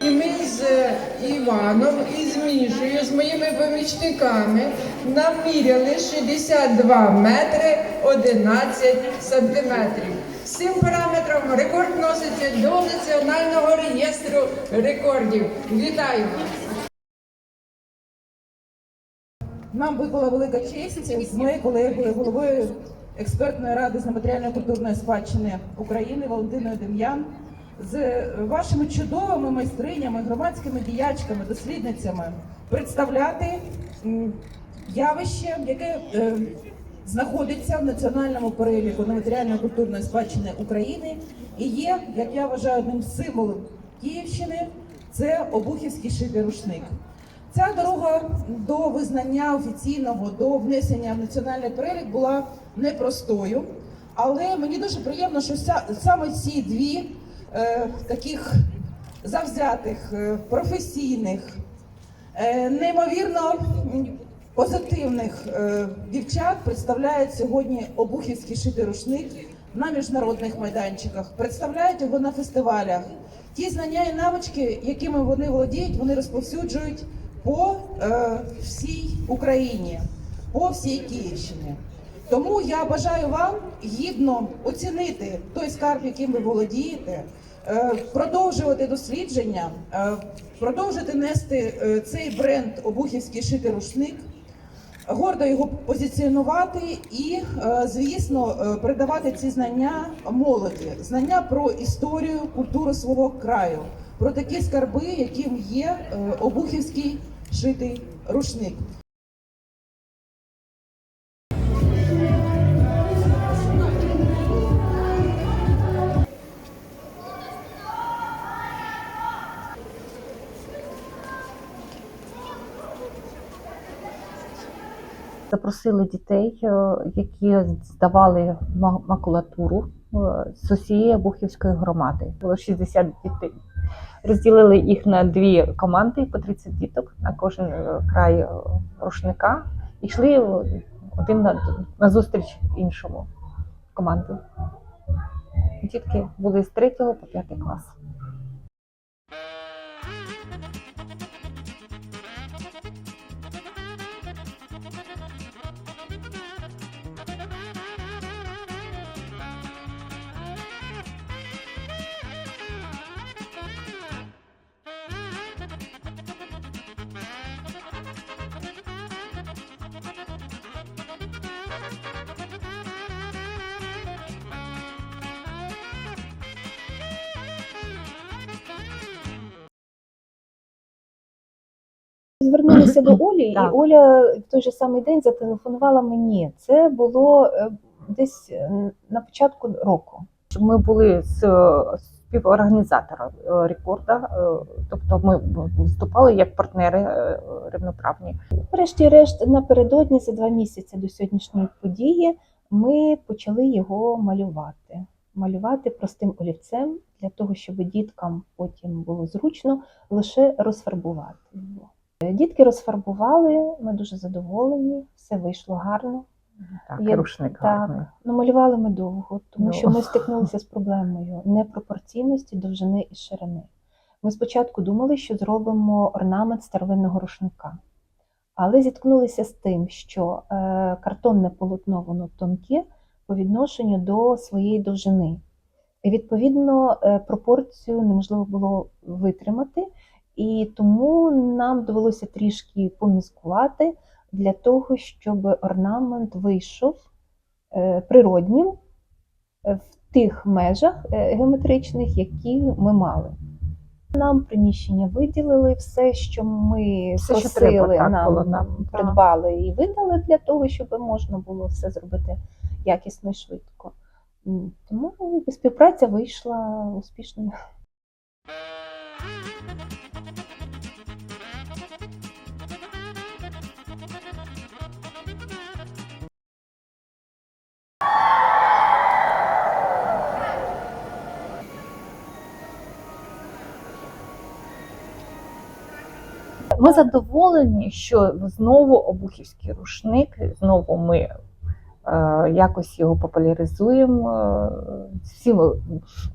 І ми з е, Іваном і з Мішею, з моїми помічниками наміряли 62 метри 11 сантиметрів. З цим параметром рекорд носиться до Національного реєстру рекордів. Вітаю! Нам випала велика честь. Ми, коли були головою експертної ради з нематеріальної культурної спадщини України Валентиною Дем'ян, з вашими чудовими майстринями, громадськими діячками, дослідницями представляти явище, яке е, знаходиться в національному переліку нематеріальної культурної спадщини України і є, як я вважаю, одним з символів Київщини. Це обухівський шитий рушник. Ця дорога до визнання офіційного, до внесення в національний перелік була непростою. Але мені дуже приємно, що саме ці дві таких завзятих, е, професійних, е, неймовірно позитивних е, дівчат представляють сьогодні обухівський шитий рушник на міжнародних майданчиках, представляють його на фестивалях. Ті знання і навички, якими вони володіють, вони розповсюджують по е, всій Україні, по всій Київщині. Тому я бажаю вам гідно оцінити той скарб, яким ви володієте, е, продовжувати дослідження, е, продовжити нести е, цей бренд обухівський шитий рушник, гордо його позиціонувати і, звісно, передавати ці знання молоді, знання про історію, культуру свого краю, про такі скарби, яким є обухівський шитий рушник. Запросили дітей, е, які здавали макулатуру е, з усієї Бухівської громади. Було 60 дітей. Розділили їх на дві команди по 30 діток на кожен е, край рушника і йшли один на, зустріч іншому команді. Дітки були з 3 по 5 клас. Звернулися до Олі, і Оля в той же самий день зателефонувала мені. Це було е, десь е, на початку року. Ми були з е, співорганізатором е, рекорда, тобто ми виступали як партнери рівноправні. Врешті-решт, напередодні за два місяці до сьогоднішньої події ми почали його малювати. Малювати простим олівцем для того, щоб діткам потім було зручно лише розфарбувати Дітки розфарбували, ми дуже задоволені, все вийшло гарно. Так, Я- рушник так. гарний. Ну, малювали ми довго, тому що ми стикнулися з проблемою непропорційності довжини і ширини. Ми спочатку думали, що зробимо орнамент старовинного рушника, але зіткнулися з тим, що е, картонне полотно воно тонке по відношенню до своєї довжини. І відповідно е, пропорцію неможливо було витримати, і тому нам довелося трішки поміскувати для того, щоб орнамент вийшов е, природнім е, в тих межах е, геометричних, які ми мали. Нам приміщення виділили все, що ми Все, що треба, так, нам було нам, так. придбали і видали для того, щоб можна було все зробити якісно і швидко. Тому співпраця вийшла успішною. Ми задоволені, що знову обухівський рушник, знову ми е, якось його популяризуємо е, всіми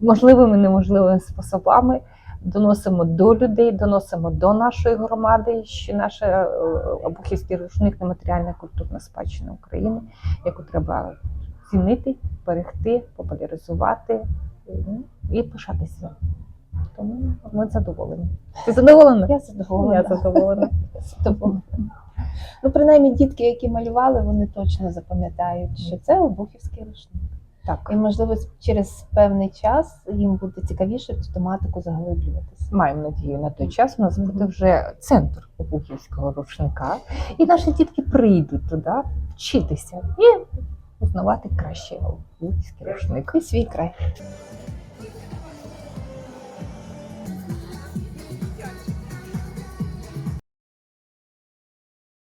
можливими і неможливими способами. Доносимо до людей, доносимо до нашої громади, що наш е, обухівський рушник нематеріальна культурна спадщина України, яку треба цінити, берегти, популяризувати ну, і пишатися. Тому ми задоволені. Ти задоволена? Я задоволена. Я задоволена. задоволена. Ну, принаймні, дітки, які малювали, вони точно запам'ятають, що це обухівський рушник. Так, І, можливо, через певний час їм буде цікавіше цю тематику заглиблюватися. маємо надію на той час. У нас буде вже центр обухівського рушника, і наші дітки прийдуть туди вчитися і узнавати краще обухівський рушник. І свій край.